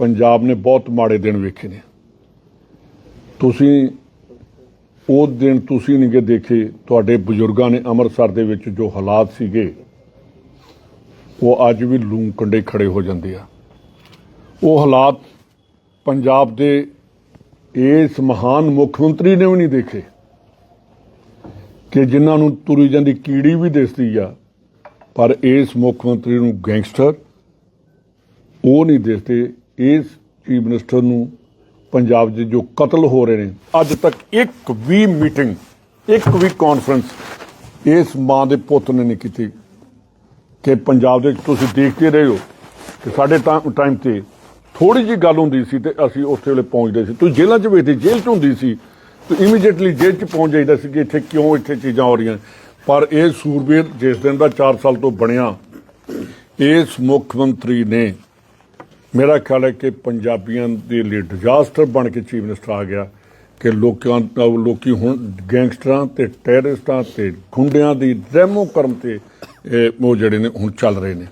ਪੰਜਾਬ ਨੇ ਬਹੁਤ ਮਾੜੇ ਦਿਨ ਵੇਖੇ ਨੇ। ਤੁਸੀਂ ਉਹ ਦਿਨ ਤੁਸੀਂ ਨਹੀਂ ਕਿ ਦੇਖੇ, ਤੁਹਾਡੇ ਬਜ਼ੁਰਗਾਂ ਨੇ ਅੰਮ੍ਰਿਤਸਰ ਦੇ ਵਿੱਚ ਜੋ ਹਾਲਾਤ ਸੀਗੇ, ਉਹ ਅੱਜ ਵੀ ਲੂੰ ਕੰਡੇ ਖੜੇ ਹੋ ਜਾਂਦੇ ਆ। ਉਹ ਹਾਲਾਤ ਪੰਜਾਬ ਦੇ ਇਸ ਮਹਾਨ ਮੁੱਖ ਮੰਤਰੀ ਨੇ ਵੀ ਨਹੀਂ ਦੇਖੇ ਕਿ ਜਿਨ੍ਹਾਂ ਨੂੰ ਤੁਰੀ ਜਾਂਦੀ ਕੀੜੀ ਵੀ ਦਿਸਦੀ ਆ, ਪਰ ਇਸ ਮੁੱਖ ਮੰਤਰੀ ਨੂੰ ਗੈਂਗਸਟਰ ਉਹ ਨਹੀਂ ਦਿਸਦੇ ਇਸ ਚੀਫ ਮਿਨਿਸਟਰ ਨੂੰ ਪੰਜਾਬ 'ਚ ਜੋ ਕਤਲ ਹੋ ਰਹੇ ਨੇ, ਅੱਜ ਤੱਕ ਇੱਕ ਵੀ ਮੀਟਿੰਗ, ਇੱਕ ਵੀ ਕਾਨਫਰੰਸ ਇਸ ਮਾਂ ਦੇ ਪੁੱਤ ਨੇ ਨਹੀਂ ਕੀਤੀ। ਕਿ ਪੰਜਾਬ ਦੇ ਵਿੱਚ ਤੁਸੀਂ ਦੇਖਦੇ ਰਹੇ ਹੋ ਕਿ ਸਾਡੇ ਟਾਈਮ ਤੇ ਥੋੜੀ ਜੀ ਗੱਲ ਹੁੰਦੀ ਸੀ ਤੇ ਅਸੀਂ ਉੱਥੇ ਵੇਲੇ ਪਹੁੰਚਦੇ ਸੀ। ਤੁਸੀਂ ਜੇਲ੍ਹਾਂ 'ਚ ਵੇਖਦੇ, ਜੇਲ੍ਹ 'ਚ ਹੁੰਦੀ ਸੀ, ਤੇ ਇਮੀਡੀਏਟਲੀ ਜੇਲ੍ਹ 'ਚ ਪਹੁੰਚ ਜਾਈਦਾ ਸੀ ਕਿ ਇੱਥੇ ਕਿਉਂ ਇੱਥੇ ਚੀਜ਼ਾਂ ਹੋ ਰਹੀਆਂ। ਪਰ ਇਹ ਸੂਰਬੀਰ ਜਿਸ ਦਿਨ ਦਾ 4 ਸਾਲ ਤੋਂ ਬਣਿਆ, ਇਸ ਮੁੱਖ ਮੰਤਰੀ ਨੇ ਮੇਰਾ ਖਿਆਲ ਹੈ ਕਿ ਪੰਜਾਬੀਆਂ ਦੇ ਲਈ ਡਿਜ਼ਾਸਟਰ ਬਣ ਕੇ ਚੀਫ ਮਿਨਿਸਟਰ ਆ ਗਿਆ ਕਿ ਲੋਕਾਂ ਦਾ ਲੋਕੀ ਹੁਣ ਗੈਂਗਸਟਰਾਂ ਤੇ ਟੈਰਰਿਸਟਾਂ ਤੇ ਗੁੰਡਿਆਂ ਦੀ ਰਹਿਮੋ ਕਰਮ ਤੇ ਇਹ ਉਹ ਜਿਹੜੇ ਨੇ ਹੁਣ ਚੱਲ ਰਹੇ ਨੇ।